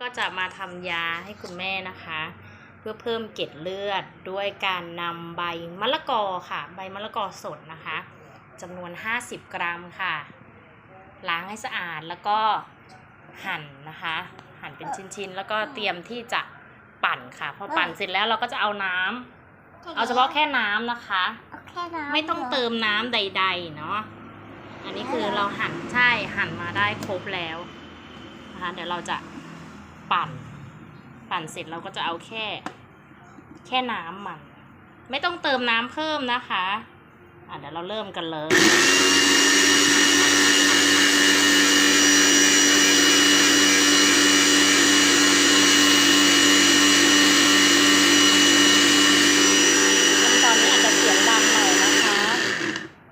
ก็จะมาทำยาให้คุณแม่นะคะ เพื่อเพิ่มเกล็ดเลือดด้วยการนำใบมะละกอค่ะ ใบมะละกอสดนะคะจำนวน 50 กรัมค่ะ ล้างให้สะอาดแล้วก็หั่นนะคะ หั่นเป็นชิ้นๆ แล้วก็เตรียมที่จะปั่นค่ะ พอปั่นเสร็จแล้วเราก็จะเอาน้ำเอาเฉพาะแค่น้ำนะคะเอาแค่น้ำไม่ต้องเติมน้ำใด ๆ เนาะอันนี้คือเราหั่นใช่หั่นมาได้ครบแล้วนะคะ เดี๋ยวเราจะ ปั่น ปั่นเสร็จเราก็จะเอาแค่ แค่น้ำมัน ไม่ต้องเติมน้ำเพิ่มนะคะอะเดี๋ยวเราเริ่มกันเลยตอนนี้อาจจะเสียงดังหน่อยนะคะ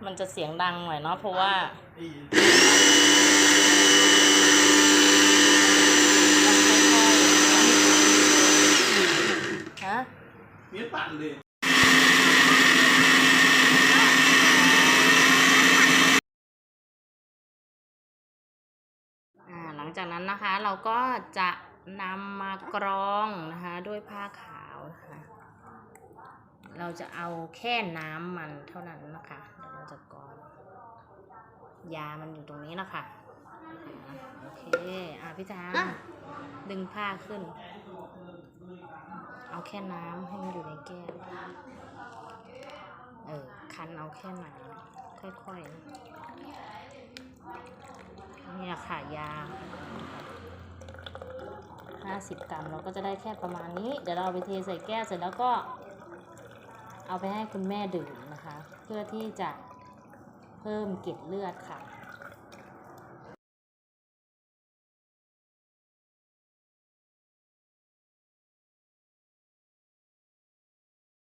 มันจะเสียงดังหน่อยเนาะเพราะว่าต้องค่อยๆฮะ มีปั่นเลยหลังจากนั้นนะคะเราก็จะนำมากรองนะคะด้วยผ้าขาวนะคะเราจะเอาแค่น้ำมันเท่านั้นนะคะเดี๋ยวเราจะกรองยามันอยู่ตรงนี้นะคะโอเค อะพี่จามดึงผ้าขึ้น เอาแค่น้ำให้มันอยู่ในแก้ว เออ คันเอาแค่น้ำค่อยๆนะนี่แหละค่ะยา 50 กรัมเราก็จะได้แค่ประมาณนี้ เดี๋ยวเราเอาไปเทใส่แก้วเสร็จแล้วก็ เอาไปให้คุณแม่ดื่มนะคะ เพื่อที่จะเพิ่มเกล็ดเลือดค่ะ